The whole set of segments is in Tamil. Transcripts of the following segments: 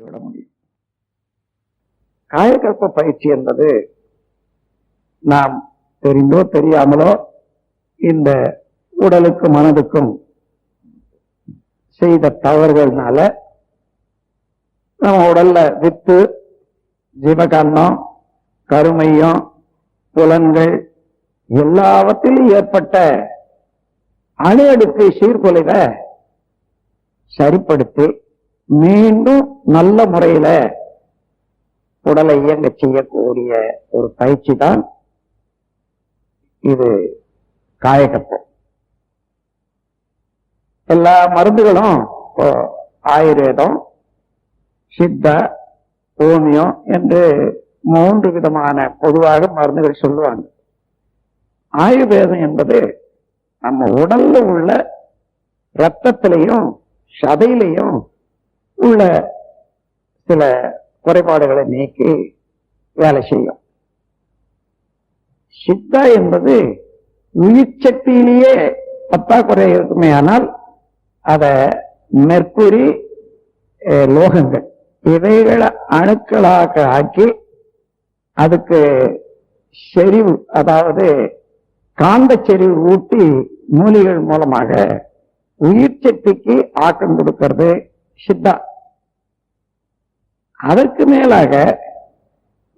விட முடியும். காயக்கற்ப பயிற்சி என்பது நாம் தெரிந்தோ தெரியாமலோ இந்த உடலுக்கும் மனதுக்கும் செய்த தவறுகள்னால நம்ம உடல்ல வித்து ஜீவகாந்தம் கருமையம் புலன்கள் எல்லாவற்றிலும் ஏற்பட்ட அணு அடுக்கு சீர்குலைவை சரிப்படுத்தி மீண்டும் நல்ல முறையில உடலை இயங்க செய்யக்கூடிய ஒரு பயிற்சி தான் இது காயகப்பம் எல்லா மருந்துகளும் இப்போ ஆயுர்வேதம் சித்தா ஹோமியம் என்று மூன்று விதமான பொதுவாக மருந்துகள் சொல்லுவாங்க. ஆயுர்வேதம் என்பது நம்ம உடல்ல உள்ள ரத்தத்திலையும் சதையிலையும் உள்ள சில குறைபாடுகளை நீக்கி வேலை செய்யும். சித்தா என்பது உயிர் சக்தியிலேயே பத்தாக்குறை இருக்குமே ஆனால் அத மெர்க்குரி லோகங்கள் இவைகளை அணுக்களாக ஆக்கி அதுக்கு செறிவு அதாவது காந்த செறிவு ஊட்டி மூலிகள் மூலமாக உயிர் சக்திக்கு ஆக்கம் கொடுக்கிறது சித்தா. அதற்கு மேலாக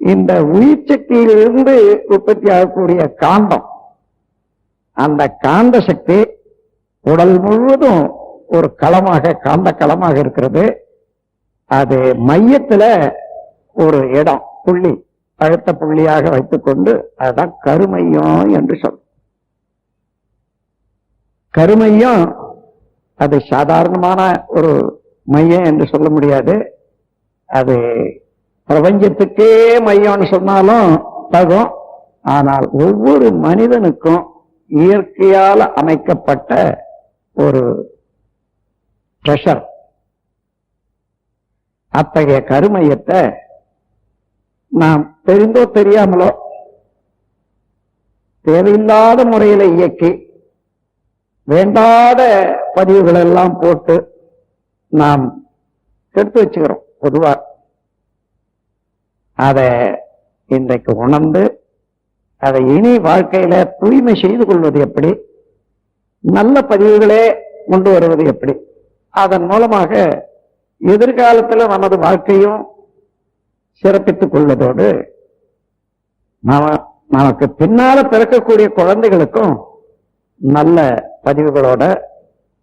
இந்த உயிர் சக்தியிலிருந்து உற்பத்தி ஆகக்கூடிய காந்தம் அந்த காந்த சக்தி உடல் முழுவதும் ஒரு களமாக காந்த களமாக இருக்கிறது. அது மையத்துல ஒரு இடம் புள்ளி அழுத்த புள்ளியாக வைத்துக்கொண்டு அதுதான் கருமையம் என்று சொல்லும் கருமையம் அது சாதாரணமான ஒரு மையம் என்று சொல்ல முடியாது. அது பிரபஞ்சத்துக்கே மையம்னு சொன்னாலும் தகும். ஆனால் ஒவ்வொரு மனிதனுக்கும் இயற்கையால் அமைக்கப்பட்ட ஒரு ட்ரெஷர் அத்தகைய கருமையத்தை நாம் தெரிந்தோ தெரியாமலோ தேவையில்லாத முறையில இயக்கி வேண்டாத பதிவுகள் எல்லாம் போட்டு நாம் எடுத்து வச்சுக்கிறோம். பொதுவா அதை இன்றைக்கு உணர்ந்து அதை இனி வாழ்க்கையில தூய்மை செய்து கொள்வது எப்படி? நல்ல பதிவுகளே கொண்டு வருவது எப்படி? அதன் மூலமாக எதிர்காலத்தில் நமது வாழ்க்கையும் சிறப்பித்துக் கொள்வதோடு நாம நமக்கு பின்னால பிறக்கக்கூடிய குழந்தைகளுக்கும் நல்ல பதிவுகளோட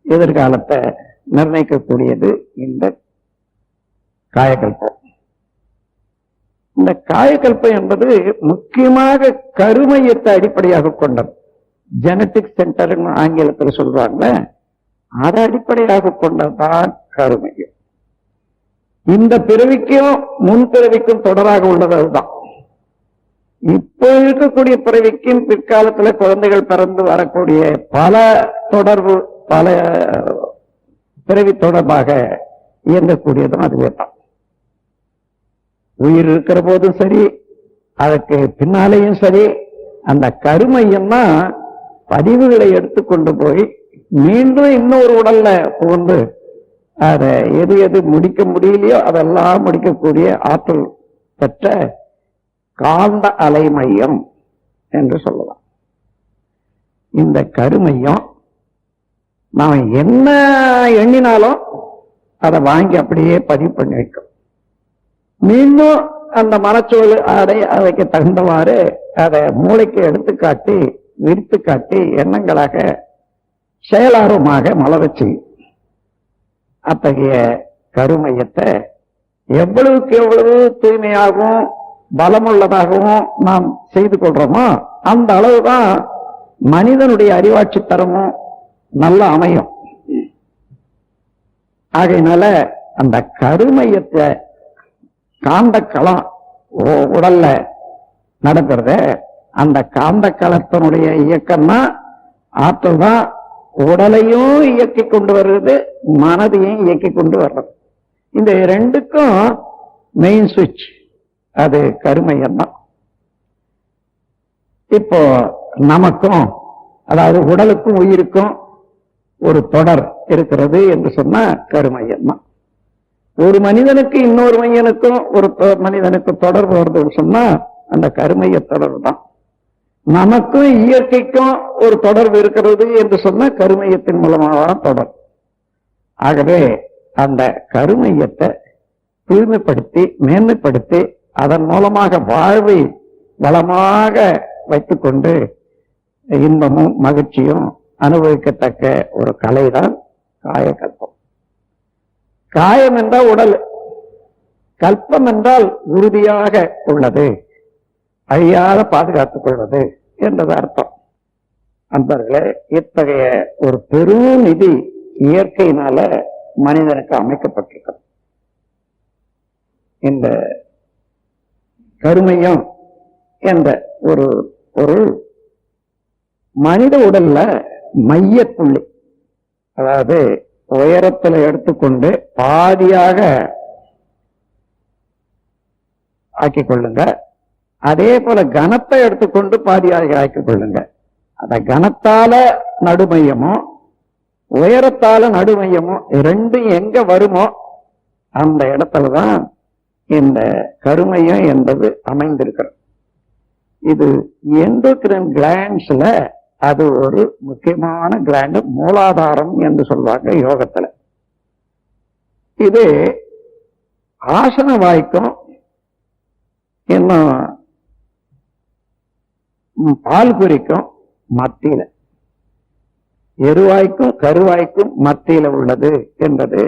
எதிர்காலத்தை நிர்ணயிக்கக்கூடியது இந்த காயக்கல்பம். இந்த காயக்கல்பம் என்பது முக்கியமாக கருமையத்தை அடிப்படையாக கொண்டது. ஜெனட்டிக் சென்டர் ஆங்கிலத்தில் சொல்றாங்க. அதை அடிப்படையாக கொண்டதுதான் கருமையம் இந்த பிறவிக்கும் முன் பிறவிக்கும் தொடராக உள்ளது அதுதான். இப்போ இருக்கக்கூடிய பிறவிக்கும் பிற்காலத்துல குழந்தைகள் பிறந்து வரக்கூடிய பல தொடர்பு பல பிறவி தொடர்பாக இயங்கக்கூடியதும் அதுவே தான். உயிர் இருக்கிற போதும் சரி அதற்கு பின்னாலேயும் சரி அந்த கருமையம் தான் பதிவுகளை எடுத்துக்கொண்டு போய் மீண்டும் இன்னொரு உடல்ல புகுந்து அதை எது எது முடிக்க முடியலையோ அதெல்லாம் முடிக்கக்கூடிய ஆற்றல் பெற்ற காந்த அலை மையம் என்று சொல்லலாம். இந்த கருமையம் நாம் என்ன எண்ணினாலும் அதை வாங்கி அப்படியே பதிவு பண்ணி வைக்கும் மீண்டும் அந்த மனச்சோல் ஆடை அதைக்கு தகுந்தவாறு அதை மூளைக்கு எடுத்துக்காட்டி விரித்து காட்டி எண்ணங்களாக செயலார்வமாக மலரச் செய்யும் அத்தகைய கருமையத்தை எவ்வளவுக்கு எவ்வளவு தூய்மையாகவும் பலமுள்ளதாகவும் நாம் செய்து கொள்றோமோ அந்த அளவுதான் மனிதனுடைய அறிவாட்சி தரமும் நல்லா அமையும். ஆகையினால அந்த கருமையத்தை காந்த களம் உடல்ல நடக்கிறது. அந்த காந்த களத்தினுடைய இயக்கம்னா ஆற்றல் தான் உடலையும் இயக்கி கொண்டு வர்றது மனதையும் இயக்கி கொண்டு வர்றது. இந்த ரெண்டுக்கும் மெயின் சுவிட்ச் அது கருமையம் தான் இப்போ நமக்கும் அதாவது உடலுக்கும் உயிருக்கும் ஒரு தொடர் இருக்கிறது என்று சொன்னா கருமையம் தான் ஒரு மனிதனுக்கு இன்னொரு மனிதனுக்கும் ஒரு தொ- மனிதனுக்கு தொடர்பு வருதுன்னு சொன்னா அந்த கருமைய தொடர்பு தான் நமக்கும் இயற்கைக்கும் ஒரு தொடர்பு இருக்கிறது என்று சொன்னா கருமையத்தின் மூலமாக தொடர்பு ஆகவே அந்த கருமையத்தை தூய்மைப்படுத்தி மேன்மைப்படுத்தி அதன் மூலமாக வாழ்வை வளமாக வைத்துக்கொண்டு இன்பமும் மகிழ்ச்சியும் அனுபவிக்கத்தக்க ஒரு கலைதான் காயக்கல்பம் காயம் என்றால் உடல் கல்பம் என்றால் உறுதியாக உள்ளது அழியாத பாதுகாத்துக் கொள்வது என்றது அர்த்தம். அன்பர்களே இத்தகைய ஒரு பெரும் நிதி இயற்கையினால மனிதனுக்கு அமைக்கப்பட்டிருக்கிறது. இந்த கருமையம் என்ற ஒரு பொருள் மனித உடல்ல மையப்புள்ளி அதாவது உயரத்துல எடுத்துக்கொண்டு பாதியாக ஆக்கிக் கொள்ளுங்க. அதே போல கனத்தை எடுத்துக்கொண்டு பாதியாக ஆக்கிக் கொள்ளுங்க. அந்த கனத்தால நடுமையமோ உயரத்தால நடுமையமோ ரெண்டும் எங்க வருமோ அந்த இடத்துலதான் இந்த கருமையம் என்பது அமைந்திருக்கிறது. இது எண்டோக்ரன் கிளான்ஸ்ல அது ஒரு முக்கியமான கிளாண்டு மூலாதாரம் என்று சொல்வாங்க யோகத்துல. இது ஆசன வாய்க்கும் இன்னும் பால் குறிக்கும் மத்தியில. எருவாய்க்கும் கருவாய்க்கும் மத்தியில உள்ளது என்பது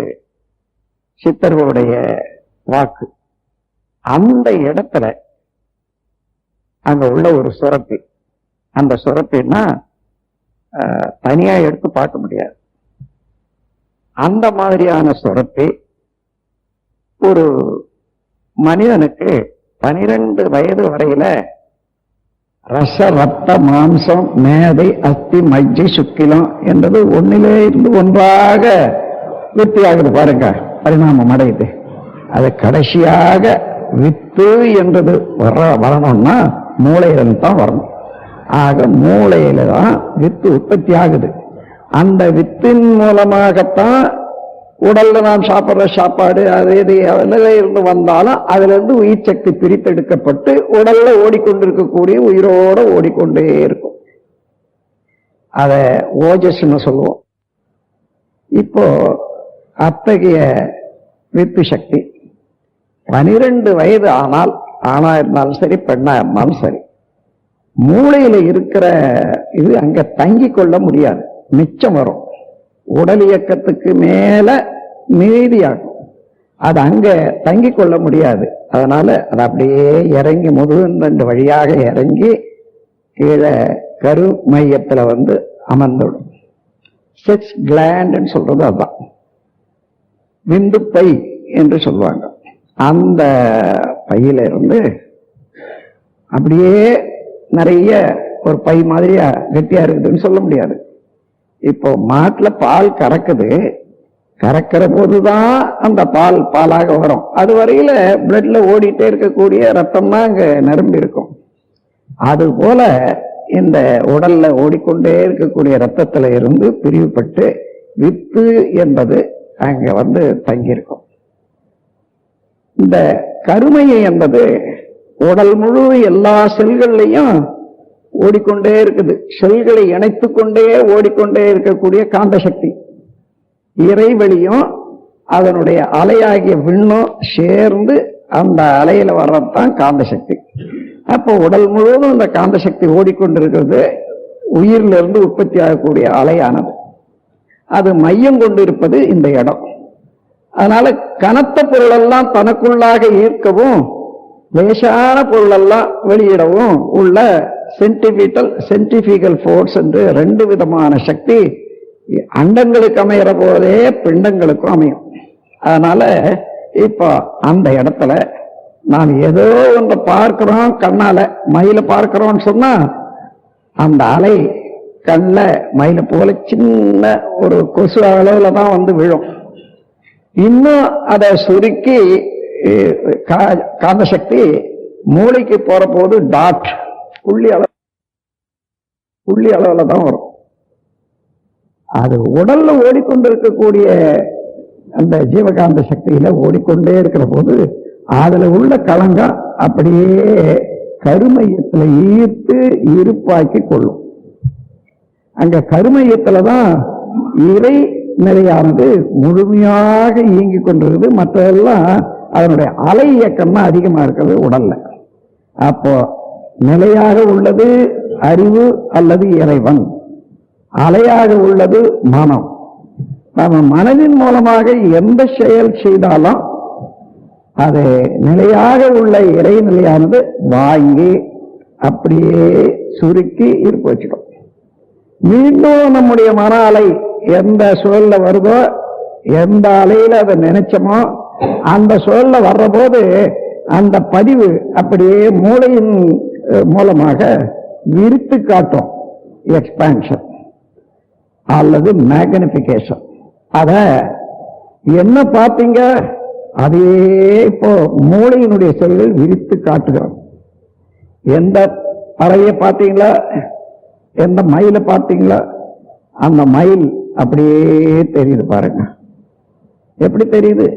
சித்தர்களுடைய வாக்கு. அந்த இடத்துல அங்க உள்ள ஒரு சுரப்பி. அந்த சுரப்பின்னா அஹ், தனியா எடுத்து பார்க்க முடியாது. அந்த மாதிரியான சுரப்பி ஒரு மனிதனுக்கு பனிரெண்டு வயது வரையில ரச ரத்த மாம்சம் மேதை அஸ்தி மஜ்ஜி சுக்கிலம் என்பது ஒன்னிலே இருந்து ஒன்றாக விருத்தியாகுது பாருங்க பரிணாமம் அடையுது. அது கடைசியாக வித்து என்றது வர வரணும்னா மூளையிலிருந்து தான் வரணும். ஆக மூளையில தான் வித்து உற்பத்தி ஆகுது. அந்த வித்தின் மூலமாகத்தான் உடல்ல நாம் சாப்பிட்ற சாப்பாடு அது இது இருந்து வந்தாலும் அதுல இருந்து உயிர் சக்தி பிரித்தெடுக்கப்பட்டு உடல்ல ஓடிக்கொண்டிருக்கக்கூடிய உயிரோட ஓடிக்கொண்டே இருக்கும். அத ஓஜஸ்ன்னு சொல்லுவோம். இப்போ அத்தகைய வித்து சக்தி பனிரெண்டு வயது ஆனால் ஆணா இருந்தாலும் சரி பெண்ணா இருந்தாலும் சரி மூளையில இருக்கிற இது அங்க தங்கி கொள்ள முடியாது. மிச்சம் வரும். உடல் இயக்கத்துக்கு மேல மீதியாகும் அது அங்க தங்கி கொள்ள முடியாது. அதனால அது அப்படியே இறங்கி முதுகுந்தண்டு வழியாக இறங்கி கீழே கரு மையத்துல வந்து அமர்ந்துடும். செக்ஸ் கிளாண்ட்னு சொல்றது அதுதான். விந்து பை என்று சொல்லுவாங்க. அந்த பையில இருந்து அப்படியே நிறைய ஒரு பை மாதிரியா கெட்டியா இருக்குதுன்னு சொல்ல முடியாது. இப்போ மாட்டுல பால் கறக்குது கறக்கிற போதுதான் அந்த பால் பாலாக வரும். அது வரையில பிளட்ல ஓடிட்டே இருக்கக்கூடிய ரத்தம் தான் அங்க நிரம்பி இருக்கும். அது போல இந்த உடல்ல ஓடிக்கொண்டே இருக்கக்கூடிய ரத்தத்துல இருந்து பிரிவுபட்டு வித்து என்பது அங்க வந்து தங்கியிருக்கும். இந்த கருமையை என்பது உடல் முழு எல்லா செல்கள்லையும் ஓடிக்கொண்டே இருக்குது. செல்களை இணைத்து கொண்டே ஓடிக்கொண்டே இருக்கக்கூடிய காந்த சக்தி இறைவெளியும் அதனுடைய அலையாகிய விண்ணும் சேர்ந்து அந்த அலையில வர்றதுதான் காந்த சக்தி அப்போ உடல் முழுவதும் இந்த காந்த சக்தி ஓடிக்கொண்டிருக்கிறது. உயிரிலிருந்து உற்பத்தி ஆகக்கூடிய அலையானது. அது மையம் கொண்டு இருப்பது இந்த இடம். அதனால கனத்த பொருளெல்லாம் தனக்குள்ளாக ஈர்க்கவும் லேசான பொருளெல்லாம் வெளியிடவும் உள்ள சென்டிபிட்டல் சென்டிபிகல் ஃபோர்ஸ் என்று ரெண்டு விதமான சக்தி அண்டங்களுக்கு அமைகிற போதே பிண்டங்களுக்கும் அமையும். அதனால இப்போ அந்த இடத்துல நாம் ஏதோ ஒன்றை பார்க்கிறோம் கண்ணால மயில பார்க்கிறோம்னு சொன்னா அந்த அலை கண்ணில் மயில போல சின்ன ஒரு கொசு அளவில் தான் வந்து விழும். இன்னும் அதை சுருக்கி காந்த சக்தி மூளைக்கு போற போது டாட் புள்ளி அளவு புள்ளி அளவில் தான் வரும். அது உடல்ல ஓடிக்கொண்டிருக்கக்கூடிய அந்த ஜீவகாந்த சக்தியில ஓடிக்கொண்டே இருக்கிற போது அதுல உள்ள கலங்கம் அப்படியே கருமையத்துல ஈர்த்து இருப்பாக்கி கொள்ளும். அங்க கருமையத்துல தான் இறை நிலையானது முழுமையாக இயங்கிக் கொண்டிருக்குது. மற்றதெல்லாம் அதனுடைய அலை இயக்கம் தான் இருக்கிறது உடல்ல. அப்போ நிலையாக உள்ளது அறிவு அல்லது இறைவன். அலையாக உள்ளது மனம். நம்ம மனதின் மூலமாக எந்த செயல் செய்தாலும் அது நிலையாக உள்ள இறைநிலையானது வாங்கி அப்படியே சுருக்கி இருப்பு வச்சுடும். மீண்டும் நம்முடைய மன அலை எந்த சூழல்ல வருதோ எந்த அலையில அதை நினைச்சோமோ அந்த சூழல்ல வர்றபோது அந்த பதிவு அப்படியே மூளையின் மூலமாக விரித்து காட்டும். எக்ஸ்பான்ஷன் அல்லது மேக்னிபிகேஷன் அத என்ன பார்த்தீங்க அதே இப்போ மூளையினுடைய செல்கள் விரித்து காட்டுகிறோம். எந்த பறவையை பார்த்தீங்களா எந்த மயிலை பார்த்தீங்களா அந்த மயில் அப்படியே தெரியுது பாருங்க. எப்படி தெரியுது?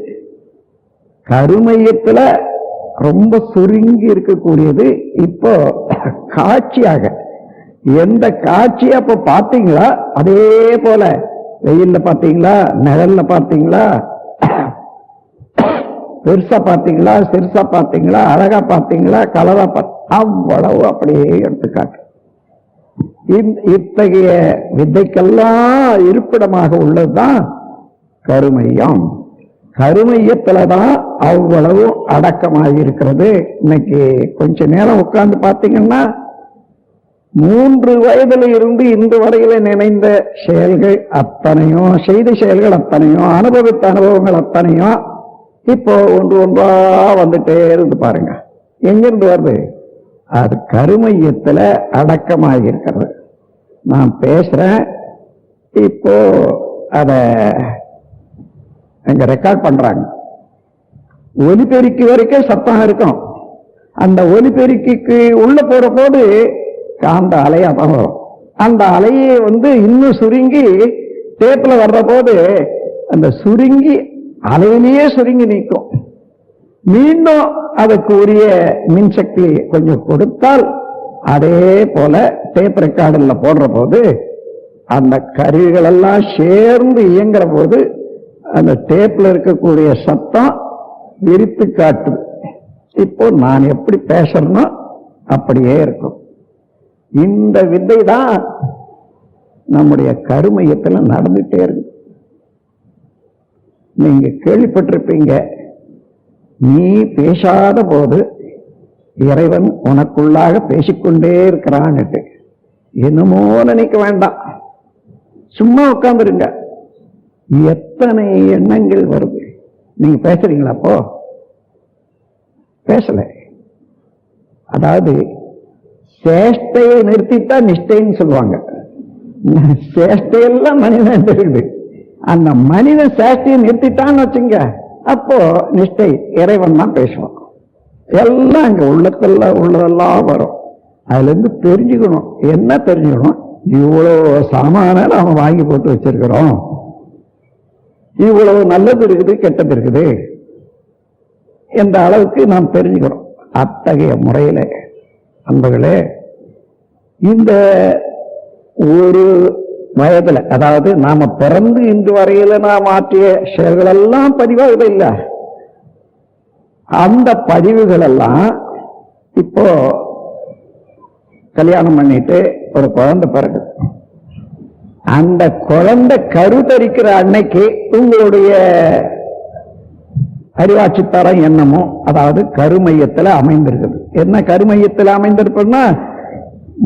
கருமையத்துல ரொம்ப சுருங்கி இருக்கக்கூடியது. இப்போ காட்சியாக எந்த காட்சி அப்போ பார்த்தீங்களா? அதே போல வெயில்ல பார்த்தீங்களா? நிழல்ல பார்த்தீங்களா? பெருசா பார்த்தீங்களா? சிறுசா பார்த்தீங்களா? அழகா பார்த்தீங்களா? கலரா பார்த்து அவ்வளவு அப்படியே எடுத்துக்காட்டு. இத்தகைய வித்தைக்கெல்லாம் இருப்பிடமாக உள்ளதுதான் கருமையம். கருமையத்துலதான் அவ்வளவு அடக்கமாக இருக்கிறது இன்னைக்கு கொஞ்ச நேரம் உட்கார்ந்து பார்த்தீங்கன்னா மூன்று வயதுல இருந்து இன்று வரையில நினைந்த செயல்கள் அத்தனையும் செய்த செயல்கள் அத்தனையும் அனுபவித்த அனுபவங்கள் அத்தனையும் இப்போ ஒன்று ஒன்றா வந்துட்டே இருந்து பாருங்க. எங்கிருந்து வருது? அது கருமையத்துல அடக்கமாக இருக்கிறது நான் பேசுறேன். இப்போ அதை அங்க ரெக்கார்ட் பண்றாங்க. ஒலிபெருக்கி வரைக்கும் சத்தம் இருக்கும். அந்த ஒலிபெருக்கிக்கு உள்ள போற போது காந்த அலையா தான் வரும் அந்த அலையை வந்து இன்னும் சுருங்கி டேப்ல வர்ற போது அந்த சுருங்கி அலையிலேயே சுருங்கி நிற்கும். மீண்டும் அதுக்கு உரிய மின்சக்தி கொஞ்சம் கொடுத்தால் அதே போல டேப் ரெக்கார்டில் போடுற போது அந்த கருவிகள் எல்லாம் சேர்ந்து இயங்குற போது அந்த டேப்ல இருக்கக்கூடிய சத்தம் விரித்து காட்டும் இப்போ நான் எப்படி பேசணுமோ அப்படியே இருக்கும். இந்த வித்தை தான் நம்முடைய கருமையத்துல நடந்துட்டே இருக்கு. நீங்க கேள்விப்பட்டிருப்பீங்க நீ பேசாத போது இறைவன் உனக்குள்ளாக பேசிக்கொண்டே இருக்கிறான்னுட்டு. என்னமோ நினைக்க வேண்டாம். சும்மா உட்காந்துருங்க எத்தனை எண்ணங்கள் வருது நீங்க பேசுறீங்களா அப்போ? பேசல. அதாவது சேஷ்டையை நிறுத்தித்தான் நிஷ்டைன்னு சொல்லுவாங்க. சேஷ்டையெல்லாம் மனிதன் இருக்குது. அந்த மனிதன் சேஷ்டையை நிறுத்திட்டான்னு வச்சுங்க அப்போ நிஷ்டை இறைவன் தான் பேசுவான். எல்லாம் அங்க உள்ளத்துல உள்ளதெல்லாம் வரும். அதுலேருந்து தெரிஞ்சுக்கணும். என்ன தெரிஞ்சுக்கணும்? இவ்வளோ சாமான நாம வாங்கி போட்டு வச்சிருக்கிறோம். இவ்வளவு நல்லது இருக்குது கெட்டது இருக்குது என்ற அளவுக்கு நாம் தெரிஞ்சுக்கிறோம் அத்தகைய முறையில அன்பர்களே இந்த ஒரு வயதுல அதாவது நாம பிறந்து இன்று வரையில நாம் ஆற்றிய செயல்கள் எல்லாம் பதிவாகுது இல்ல அந்த பதிவுகள் எல்லாம் இப்போ கல்யாணம் பண்ணிட்டு ஒரு குழந்தை பிறகு அந்த குழந்தை கருத்தரிக்கிற அன்னைக்கு உங்களுடைய அறிவாட்சி தரம் என்னமோ அதாவது கருமையத்தில் அமைந்திருக்குது. என்ன கருமையத்தில் அமைந்திருப்பன்னா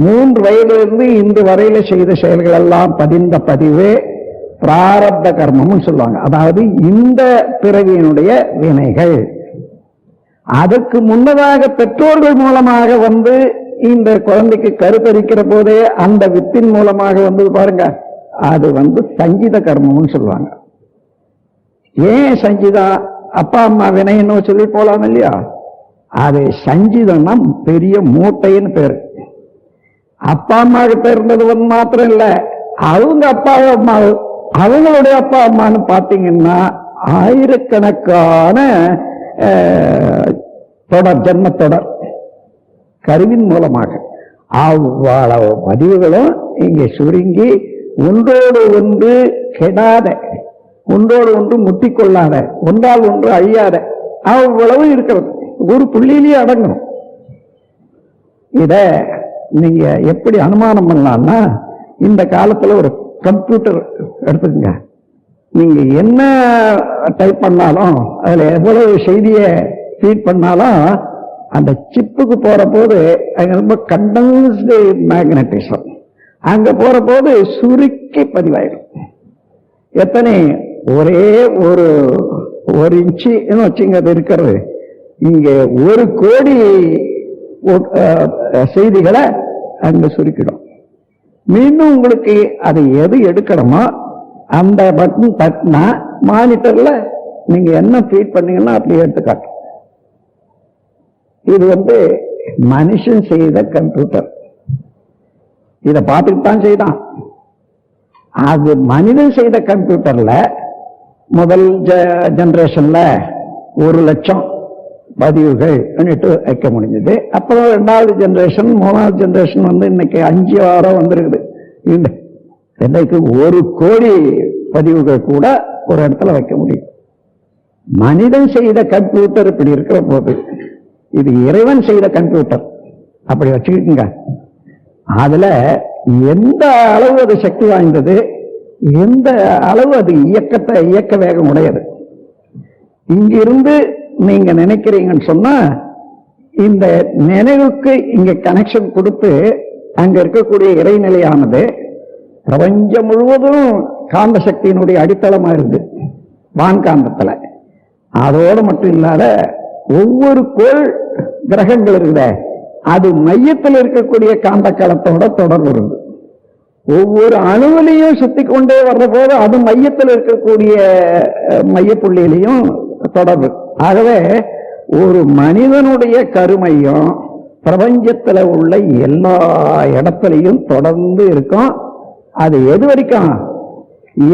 மூன்று வயதிலிருந்து இன்று வரையில செய்த செயல்கள் எல்லாம் பதிந்த பதிவு பிராரப்த கர்மம்னு சொல்லுவாங்க. அதாவது இந்த பிறவியினுடைய வினைகள். அதற்கு முன்னதாக பெற்றோர்கள் மூலமாக வந்து இந்த குழந்தைக்கு கருத்தரிக்கிற போதே அந்த வித்தின் மூலமாக வந்தது பாருங்க. அது வந்து சஞ்சித கர்மம்னு சொல்லுவாங்க. ஏன் சஞ்சிதா அப்பா அம்மா வினைன்னு சொல்லி போலாம் இல்லையா? அது சஞ்சிதம்னா பெரிய மூட்டைன்னு பேரு. அப்பா அம்மாவுக்கு கிட்ட இருந்தது வந்து மாத்திரம் இல்ல. அவங்க அப்பா அம்மா அவங்களுடைய அப்பா அம்மான்னு பார்த்தீங்கன்னா ஆயிரக்கணக்கான தொடர் ஜென்ம தொடர் கருவின் மூலமாக. அவ்வளவு பதிவுகளும் இங்கே சுருங்கி ஒன்றோடு ஒன்று கெடாத ஒன்றோடு ஒன்று முட்டிக்கொள்ளாத ஒன்றால் ஒன்று அழியாத அவ்வளவு இருக்கிறது. ஒரு புள்ளியிலேயே அடங்கும். இத நீங்க எப்படி அனுமானம் பண்ணலாம்னா இந்த காலத்துல ஒரு கம்ப்யூட்டர் எடுத்துக்கங்க. நீங்க என்ன டைப் பண்ணாலும் அதுல எவ்வளவு செய்தியை ஃபீட் பண்ணாலும் அந்த சிப்புக்கு போற போது அங்க ரொம்ப கண்டன்ஸ்டு மேக்னட்டிசம் அங்க போற போது சுருக்கி பதிவாயிடும். எத்தனை? ஒரே ஒரு ஒரு இன்ச்சின்னு வச்சுங்க அது இருக்கிறது. இங்க ஒரு கோடி செய்திகளை அங்க சுருக்கிடும். மீண்டும் உங்களுக்கு அது எது எடுக்கணுமோ அந்த பட்டன் தட்டினா மானிட்டர்ல நீங்க என்ன ஃபீட் பண்ணீங்கன்னா அப்படி எடுத்துக்காட்டு இது வந்து மனுஷன் செய்த கம்ப்யூட்டர் இதை பார்த்துட்டு தான் செய்தான். அது மனிதன் செய்த கம்ப்யூட்டர்ல முதல் ஜென்ரேஷன்ல ஒரு லட்சம் பதிவுகள் பண்ணிட்டு வைக்க முடிஞ்சது. அப்புறம் ரெண்டாவது ஜென்ரேஷன் மூணாவது ஜென்ரேஷன் வந்து இன்னைக்கு அஞ்சு வாரம் வந்திருக்குது. இல்லை இன்னைக்கு ஒரு கோடி பதிவுகள் கூட ஒரு இடத்துல வைக்க முடியும். மனிதன் செய்த கம்ப்யூட்டர் இப்படி இருக்கிற போது இது இறைவன் செய்த கம்ப்யூட்டர். அப்படி வச்சுக்கிட்டுங்க. அதுல எந்த அளவு அது சக்தி வாய்ந்தது? எந்த அளவு அது இயக்கத்தை இயக்க வேகம் உடையது? இங்கிருந்து நீங்க நினைக்கிறீங்கன்னு சொன்னா இந்த நினைவுக்கு இங்க கனெக்ஷன் கொடுத்து அங்க இருக்கக்கூடிய இறைநிலையானது பிரபஞ்சம் முழுவதும் காந்த சக்தியினுடைய அடித்தளமா இருக்கு வான்காந்தத்துல. அதோடு மட்டும் இல்லாத ஒவ்வொரு கோள் கிரகங்கள் இருக்குதே. அது மையத்தில் இருக்கக்கூடிய காந்த களத்தோட தொடர்பு இருக்கு ஒவ்வொரு அணுவிலையும் சுத்தி கொண்டே வர்ற போது அது மையத்தில் இருக்கக்கூடிய மையப்புள்ளியிலையும் தொடர்பு. ஆகவே ஒரு மனிதனுடைய கருமையும் பிரபஞ்சத்தில் உள்ள எல்லா இடத்துலையும் தொடர்ந்து இருக்கும். அது எது வரைக்கும்?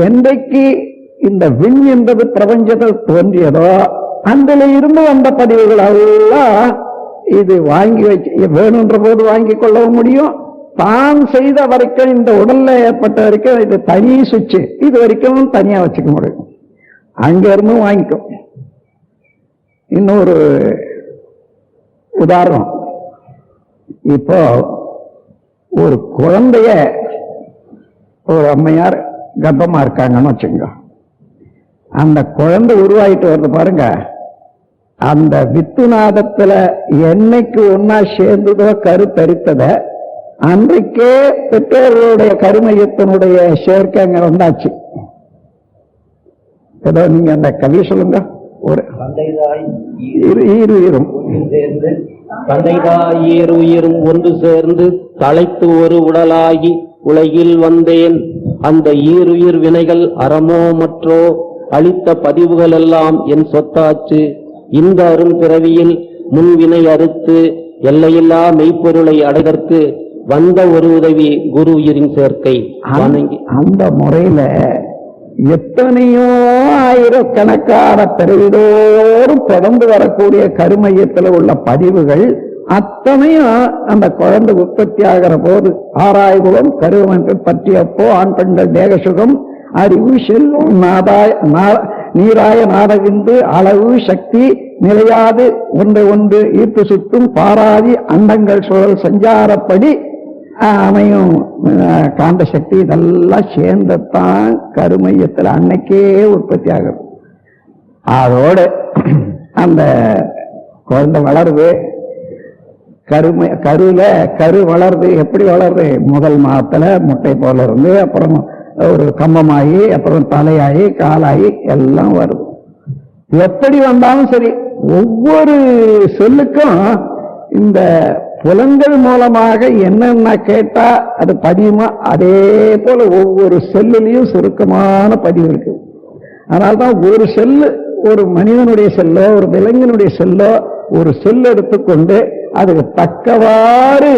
என்றைக்கு இந்த விண் என்பது பிரபஞ்சத்தில் தோன்றியதோ அதில் இருந்து வந்த பதிவுகள் எல்லாம் இது வாங்கி வச்சு வேணுன்ற போது வாங்கி கொள்ளவும் முடியும். தான் செய்த வரைக்கும் இந்த உடல்ல ஏற்பட்ட வரைக்கும் இது தனி சுவிட்சு. இது வரைக்கும் தனியா வச்சுக்க முடியும். அங்க வாங்கிக்கும். இன்னொரு உதாரணம். இப்போ ஒரு குழந்தைய ஒரு அம்மையார் கர்ப்பமா இருக்காங்கன்னு வச்சுங்க அந்த குழந்தை உருவாகிட்டு வருது பாருங்க. அந்த வித்துநாதத்துல என்னைக்கு ஒன்னா சேர்ந்ததோ கரு தரித்தத அன்றைக்கே பெற்றோர்களுடைய கருமையத்தினுடைய சேர்க்கை அங்க வந்தாச்சு. ஏதோ நீங்க அந்த கவி சொல்லுங்க. ஒரு இரு இரு இரும் தந்தைதாய் ஏறு உயிரும் ஒன்று சேர்ந்து தலைத்து ஒரு உடலாகி உலகில் வந்தேன். அந்த ஈருயிர் வினைகள் அறமோ மற்றோ அளித்த பதிவுகள் எல்லாம் என் சொத்தாச்சு. இந்த அரும் பிறவியில் முன்வினை அறுத்து எல்லையில்லா மெய்ப்பொருளை அடைதற்கு வந்த ஒரு உதவி குரு உயிரின் சேர்க்கை. அந்த முறையில எத்தனையோ ஆயிரக்கணக்கான பிறவிதோறும் தொடர்ந்து வரக்கூடிய கருமையத்தில் உள்ள பதிவுகள் அத்தனையும் அந்த குழந்தை உற்பத்தி ஆகிற போது ஆராய்குலம் கருவமைப்பு பற்றியப்போ ஆண் பெண்கள் தேக சுகம் அறிவு செல்வம் நாதாய நீராய நாடவிந்து அளவு சக்தி நிலையாது ஒன்றை ஒன்று ஈர்த்து சுற்றும் பாராதி அண்டங்கள் சுழல் சஞ்சாரப்படி அமையும். காந்த சக்தி இதெல்லாம் சேர்ந்தத்தான் கருமையத்தில் அன்னைக்கே உற்பத்தி ஆகுது. அதோடு அந்த குழந்தை வளருது கருமை கருவில் கரு வளருது எப்படி வளருது முதல் மாதத்தில் முட்டை போல இருந்து அப்புறம் ஒரு கம்பமாகி அப்புறம் தலையாகி காலாகி எல்லாம் வருது. எப்படி வந்தாலும் சரி ஒவ்வொரு சொல்லுக்கும் இந்த புலங்கள் மூலமாக என்னென்ன கேட்டா அது பதியுமா அதே போல ஒவ்வொரு செல்லுலையும் சுருக்கமான பதிவு இருக்கு. அதனால்தான் ஒரு செல்லு ஒரு மனிதனுடைய செல்லோ ஒரு விலங்கினுடைய செல்லோ ஒரு செல் எடுத்துக்கொண்டு அதுக்கு தக்கவாறு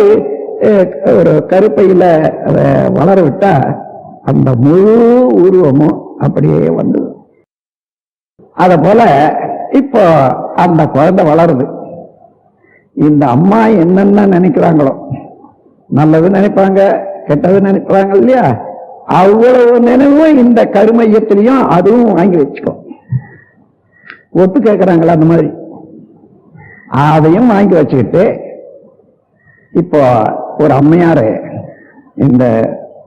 ஒரு கருப்பையில் அதை வளர விட்டா அந்த முழு உருவமும் அப்படியே வந்தது அத போல இப்போ அந்த குழந்தை வளருது. இந்த அம்மா என்னென்ன நினைக்கிறாங்களோ நல்லது நினைப்பாங்க கெட்டது நினைக்கிறாங்க இல்லையா? அவ்வளவு நினைவும் இந்த கருமையத்திலையும் அதுவும் வாங்கி வச்சுக்கோ ஒத்து கேட்கிறாங்களா அந்த மாதிரி? அதையும் வாங்கி வச்சுக்கிட்டு இப்போ ஒரு அம்மையாரு இந்த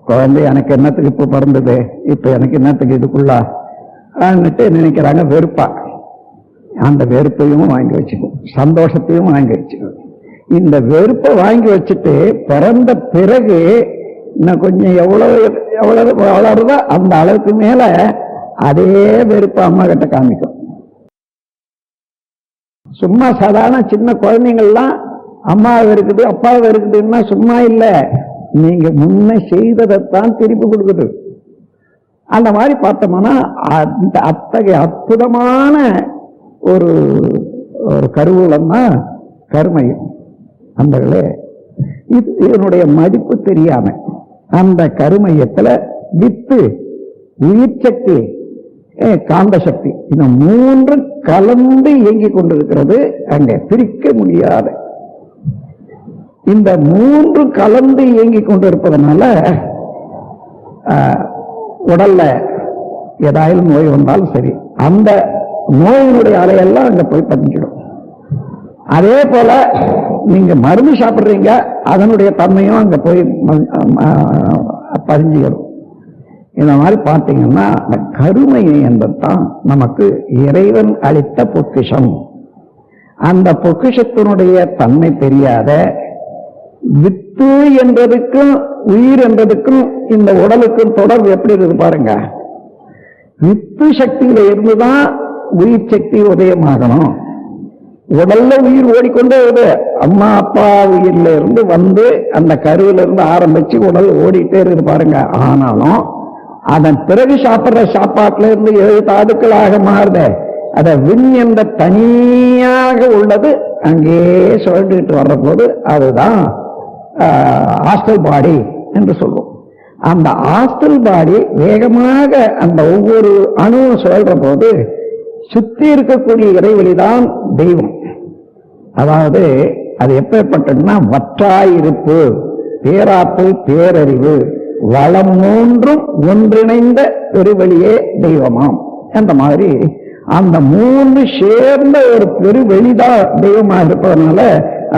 குழந்தை எனக்கு என்னத்துக்கு இப்போ பிறந்தது? இப்போ எனக்கு என்னத்துக்கு இதுக்குள்ளா? ஆன்னுட்டு நினைக்கிறாங்க வெறுப்பா. அந்த வெறுப்பையும் வாங்கி வச்சுக்கும். சந்தோஷத்தையும் வாங்கி வச்சுக்கும். இந்த வெறுப்பை வாங்கி வச்சுட்டு பிறந்த பிறகு இன்னும் கொஞ்சம் எவ்வளவு எவ்வளவு வளருதோ அந்த அளவுக்கு மேல அதே வெறுப்பு அம்மா கிட்ட காமிக்கும். சும்மா சாதாரண சின்ன குழந்தைங்கள்லாம் அம்மாவை இருக்குது அப்பாவை இருக்குதுன்னா சும்மா இல்லை. நீங்க முன்ன செய்ததைத்தான் திருப்பி கொடுக்குது அந்த மாதிரி பார்த்தோம்னா அந்த அத்தகைய அற்புதமான ஒரு ஒரு கருவூலம் தான் கருமையும். அந்தகளே இது இதனுடைய மதிப்பு தெரியாம அந்த கருமையத்துல வித்து உயிர் சக்தி காந்த சக்தி இந்த மூன்று கலந்து இயங்கிக் கொண்டிருக்கிறது. அங்கே பிரிக்க முடியாத இந்த மூன்று கலந்து இயங்கிக் கொண்டிருப்பதனால இருப்பதனால உடல்ல ஏதாயிலும் நோய் வந்தாலும் சரி அந்த நோயினுடைய அலையெல்லாம் அங்க போய் பதிஞ்சிடும். அதே போல நீங்க மருந்து சாப்பிடுறீங்க அதனுடைய தன்மையும் அங்க போய் ம- பதிஞ்சுக்கிடும் இந்த மாதிரி பார்த்தீங்கன்னா அந்த கருமை என்பது தான் நமக்கு இறைவன் அளித்த பொக்கிஷம். அந்த பொக்கிஷத்தினுடைய தன்மை தெரியாத வித்து என்பதுக்கும் உயிர் என்றதுக்கும் இந்த உடலுக்கும் தொடர்பு எப்படி இருக்கு பாருங்க? வித்து சக்தியில இருந்துதான் உயிர் சக்தி உதயமாகணும். உடல்ல உயிர் ஓடிக்கொண்டே வருது அம்மா அப்பா உயிர்ல இருந்து வந்து அந்த கருவில இருந்து ஆரம்பிச்சு உடல் ஓடிட்டே இருக்கு பாருங்க. ஆனாலும் அதன் பிறகு சாப்பிடுற சாப்பாட்டுல இருந்து ஏழு தாதுக்களாக மாறுதே. அத விண் என்ற தனியாக உள்ளது அங்கேயே சொல்லிட்டு வர்ற போது அதுதான் ஹாஸ்டல் பாடி என்று சொல்லுவோம் அந்த ஹாஸ்டல் பாடி வேகமாக அந்த ஒவ்வொரு அணுவும் சுழல்ற போது சுத்தி இருக்கக்கூடிய இறைவெளிதான் தெய்வம். அதாவது அது எப்பேற்பட்டதுன்னா வற்றாயிருப்பு பேராற்றல் பேரறிவு வளம் மூன்றும் ஒன்றிணைந்த பெருவெளியே தெய்வமாம் அந்த மாதிரி அந்த மூன்று சேர்ந்த ஒரு பெருவெளிதான் தெய்வமாக இருப்பதனால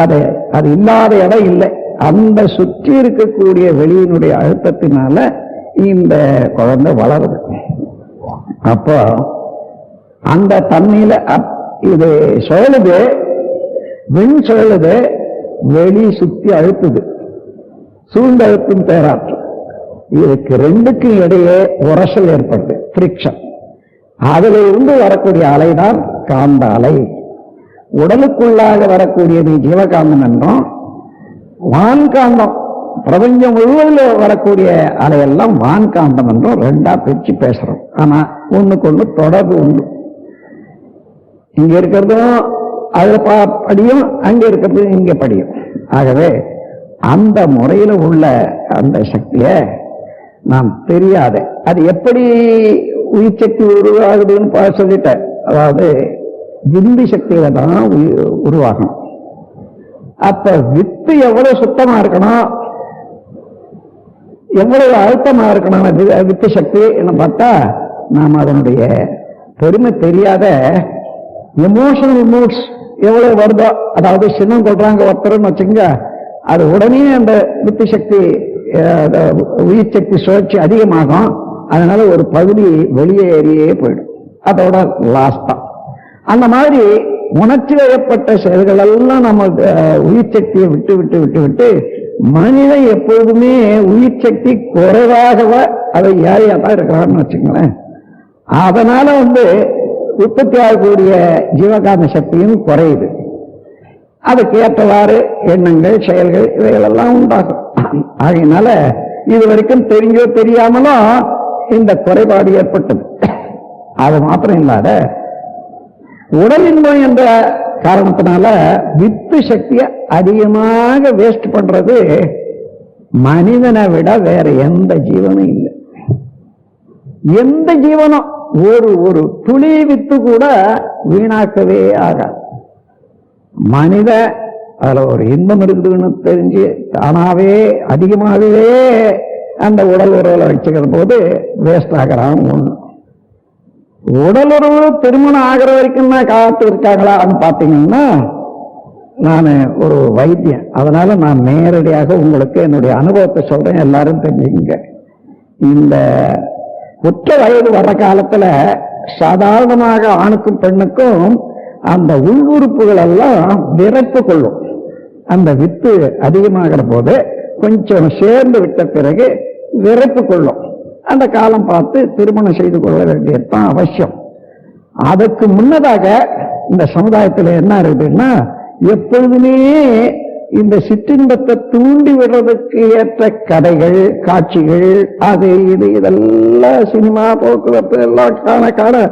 அது அது இல்லாத இடம் இல்லை. அந்த சுற்றி இருக்கக்கூடிய வெளியினுடைய அழுத்தத்தினால இந்த குழந்தை வளருது. அப்போ அந்த தண்ணியில இது சுழலுது விண் சுழலுது வெளி சுத்தி அழுத்துது. சூழ்ந்தழுத்தும் பேராற்றல் இதுக்கு ரெண்டுக்கும் இடையே உரசல் ஏற்படுது பிரிக்ஷன் அதுல இருந்து வரக்கூடிய அலைதான் காந்த அலை. உடலுக்குள்ளாக வரக்கூடியது ஜீவகாந்தம் என்றும் வான்காந்தம். பிரபஞ்சம் முழுவதில் வரக்கூடிய அலையெல்லாம் வான்காந்தம் என்றும் ரெண்டா பிரிச்சு பேசுறோம். ஆனா ஒண்ணுக்கு ஒண்ணு தொடர்பு உண்டு. இங்க இருக்கிறதும் அதுல பா- படியும் அங்க இருக்கிறது இங்க படியும். ஆகவே அந்த முறையில உள்ள அந்த சக்திய நாம் தெரியாத. அது எப்படி உயிர் சக்தி உருவாகுதுன்னு பா- சொல்லிட்டேன். அதாவது விந்து சக்தியில தான் உருவாகணும். அப்ப வித்து எவ்வளவு சுத்தமா இருக்கணும்? எவ்வளவு அழுத்தமா இருக்கணும்? வித்து சக்தி என்ன பார்த்தா நாம் அதனுடைய பெருமை தெரியாத எமோஷனல் மூட்ஸ் எவ்வளவு வருதோ அதாவது சின்னம் கொள்றாங்க ஒருத்தர்னு வச்சுங்க அது உடனே அந்த வித்து சக்தி உயிர் சக்தி சுழற்சி அதிகமாகும். அதனால ஒரு பகுதி வெளியேறியே போயிடும். அதோட லாஸ்ட் தான். அந்த மாதிரி உணர்ச்சி வயப்பட்ட செயல்கள் எல்லாம் நம்ம உயிர் சக்தியை விட்டு விட்டு விட்டு விட்டு மனிதன் எப்பொழுதுமே உயிர் சக்தி குறைவாகவ அதை ஏழையா தான் இருக்கிறான்னு வச்சுங்களேன் அதனால வந்து உற்பத்தி ஆகக்கூடிய ஜீவகாந்த சக்தியும் குறையுது. அதுக்கு ஏற்றவாறு எண்ணங்கள் செயல்கள் இவைகளெல்லாம் உண்டாகும். ஆகையினால இது வரைக்கும் தெரிஞ்சோ தெரியாமலும் இந்த குறைபாடு ஏற்பட்டது. அது மாத்திரம் இல்லாத உடலின்மை என்ற காரணத்தினால வித்து சக்தியை அதிகமாக வேஸ்ட் பண்றது மனிதனை விட வேற எந்த ஜீவனும் இல்லை. எந்த ஜீவனும் ஒரு ஒரு துளி வித்து கூட வீணாக்கவே ஆகாது. மனித அதில் ஒரு இன்பம் இருக்குதுன்னு தெரிஞ்சு தானாவே அதிகமாகவே அந்த உடல் உறவுல வச்சுக்கிற போது வேஸ்ட் ஆகிறான் ஒன்று உடல் உறவு திருமணம் ஆகிற வரைக்கும் தான் காத்து இருக்காங்களான்னு பார்த்தீங்கன்னா நான் ஒரு வைத்தியம் அதனால நான் நேரடியாக உங்களுக்கு என்னுடைய அனுபவத்தை சொல்றேன். எல்லாரும் தெரிஞ்சுங்க இந்த குற்ற வயது வர்ற காலத்துல சாதாரணமாக ஆணுக்கும் பெண்ணுக்கும் அந்த உள்ளுறுப்புகள் எல்லாம் விரப்பு கொள்ளும். அந்த வித்து அதிகமாகிற போது கொஞ்சம் சேர்ந்து விட்ட பிறகு விரப்பு கொள்ளும். அந்த காலம் பார்த்து திருமணம் செய்து கொள்ள வேண்டியதுதான் அவசியம். அதுக்கு முன்னதாக இந்த சமுதாயத்தில் என்ன இருக்குதுன்னா எப்பொழுதுமே இந்த சிற்றின்பத்தை தூண்டி விடுறதுக்கு ஏற்ற கதைகள் காட்சிகள் அது இது இதெல்லாம் சினிமா போக்குவரத்து எல்லாம் காண காண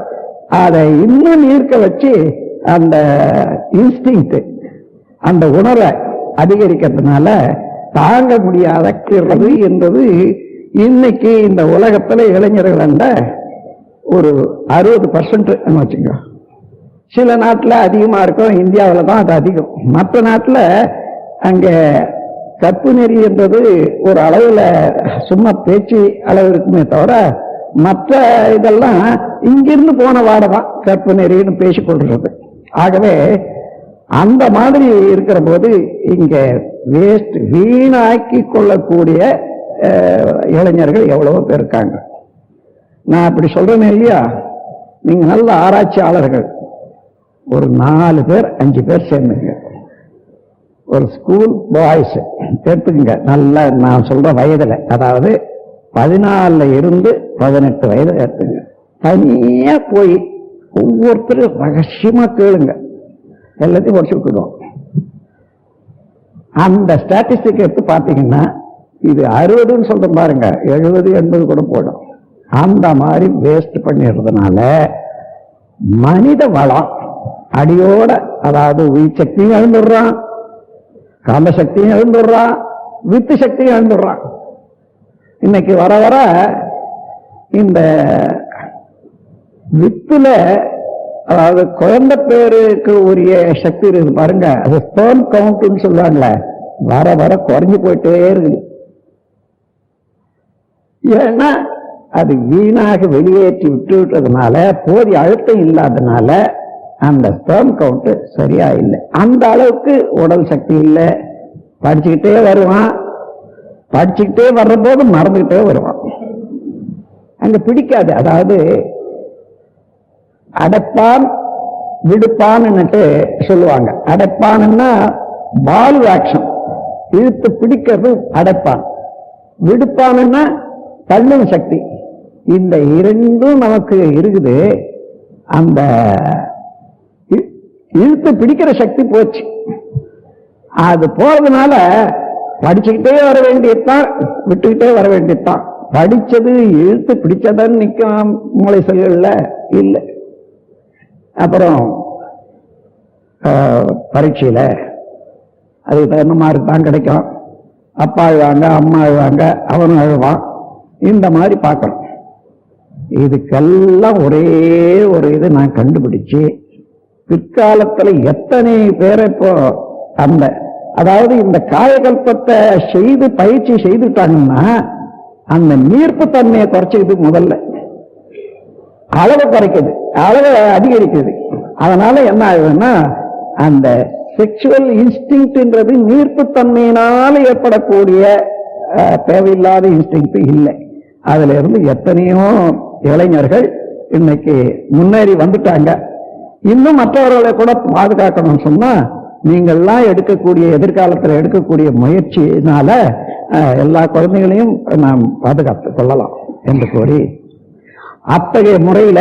அதை இன்னும் ஈர்க்க வச்சு அந்த இன்ஸ்டிங் அந்த உணர்வை அதிகரிக்கிறதுனால தாங்க முடியாத என்பது இன்னைக்கு இந்த உலகத்துல இளைஞர்கள் அந்த ஒரு அறுபது பர்சன்ட் வச்சுங்க சில நாட்டில் அதிகமாக இருக்கும் இந்தியாவில் தான் அது அதிகம். மற்ற நாட்டில் அங்கே கற்பு நெறி என்பது ஒரு அளவில் சும்மா பேச்சு அளவு இருக்குமே தவிர மற்ற இதெல்லாம் இங்கிருந்து போன வாடை தான் கற்பு நெறின்னு பேசிக்கொள்றது ஆகவே அந்த மாதிரி இருக்கிற போது இங்கே வேஸ்ட் வீணாக்கி கொள்ளக்கூடிய இளைஞர்கள் எவ்வளவோ பேர் இருக்காங்க. நான் அப்படி சொல்கிறேனே இல்லையா? நீங்க நல்ல ஆராய்ச்சியாளர்கள். ஒரு நாலு பேர் அஞ்சு பேர் சேர்ந்துங்க. ஒரு ஸ்கூல் பாய்ஸ் எடுத்துக்கங்க. நல்ல நான் சொல்ற வயதுல. அதாவது பதினாலுல இருந்து பதினெட்டு வயது எடுத்துங்க தனியா போய் ஒவ்வொருத்தரும் ரகசியமா கேளுங்க. எல்லாத்தையும் உடச்சு அந்த ஸ்டாட்டிஸ்டிக் எடுத்து பார்த்தீங்கன்னா இது அறுபதுன்னு சொல்றேன் பாருங்க. எழுபது எண்பது கூட போடும் அந்த மாதிரி வேஸ்ட் பண்ணிடுறதுனால மனித வளம் அடியோட அதாவது உயிர் சக்தியும் எழுந்துடுறான் காந்த சக்தியும் எழுந்துடுறான் வித்து சக்தியும் எழுந்துடுறான். இன்னைக்கு வர வர இந்த வித்துல அதாவது குழந்தை பேருக்கு உரிய சக்தி இருக்குது பாருங்க. அது ஸ்பேம் கவுண்ட்னு சொல்லுவாங்களே. வர வர குறைஞ்சு போயிட்டே இருக்குது. ஏன்னா அது வீணாக வெளியேற்றி விட்டு விட்டதுனால போதிய அழுத்தம் இல்லாதனால அந்த ஸ்பேம் கவுண்ட் சரியா இல்லை அந்த அளவுக்கு உடல் சக்தி இல்லை. படிச்சுக்கிட்டே வருவான். படிச்சுக்கிட்டே வர்ற போது மறந்துக்கிட்டே வருவான். அங்க பிடிக்காது. அதாவது அடைப்பான் விடுப்பான்னுட்டு சொல்லுவாங்க. அடைப்பான்னா பால் ஆக்ஷன் இழுத்து பிடிக்கிறது அடைப்பான். விடுப்பான்னா தள்ளும் சக்தி. இந்த இரண்டும் நமக்கு இருக்குது. அந்த இழுத்து பிடிக்கிற சக்தி போச்சு. அது போறதுனால படிச்சுக்கிட்டே வர வேண்டியதுதான் விட்டுக்கிட்டே வர வேண்டியதுதான். படிச்சது இழுத்து பிடிச்சதன்னு நிற்கும் மூளை செல்கள்ல இல்லை. அப்புறம் பரீட்சையில் அதுக்கு தகுந்த மார்க் தான் கிடைக்கும். அப்பா அழுவாங்க அம்மா அழுவாங்க அவனும் அழுவான். இந்த மாதிரி பார்க்கணும். இதுக்கெல்லாம் ஒரே ஒரு இது நான் கண்டுபிடிச்சு பிற்காலத்தில் எத்தனை பேரை இப்போ அந்த அதாவது இந்த காயகல்பத்தை செய்து பயிற்சி செய்துட்டாங்கன்னா அந்த நீர்ப்பு தன்மையை குறைச்சிக்குது முதல்ல. அளவை குறைக்குது அளவை அதிகரிக்குது. அதனால என்ன ஆகுதுன்னா அந்த செக்ஷுவல் இன்ஸ்டிங்க்ட்ன்றது நீர்ப்புத்தன்மையினால ஏற்படக்கூடிய தேவையில்லாத இன்ஸ்டிங் இல்லை. அதுல இருந்து எத்தனையோ இளைஞர்கள் இன்னைக்கு முன்னேறி வந்துட்டாங்க. இன்னும் மற்றவர்களை கூட பாதுகாக்கணும்னு சொன்னா நீங்கள்லாம் எடுக்கக்கூடிய எதிர்காலத்தில் எடுக்கக்கூடிய முயற்சியினால எல்லா குழந்தைகளையும் நாம் பாதுகாத்து கொள்ளலாம் என்று கூறி அத்தகைய முறையில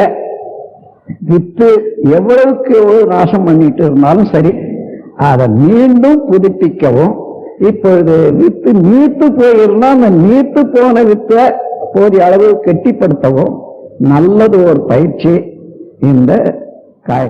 வித்து எவ்வளவுக்கு எவ்வளவு நாசம் பண்ணிட்டு இருந்தாலும் சரி அதை மீண்டும் புதுப்பிக்கவும் இப்பொழுது வித்து நீத்து போயிருந்தா அந்த நீத்து போன வித்தை போதிய அளவு கெட்டிப்படுத்தவும் நல்லது ஒரு பயிற்சி இந்த காய்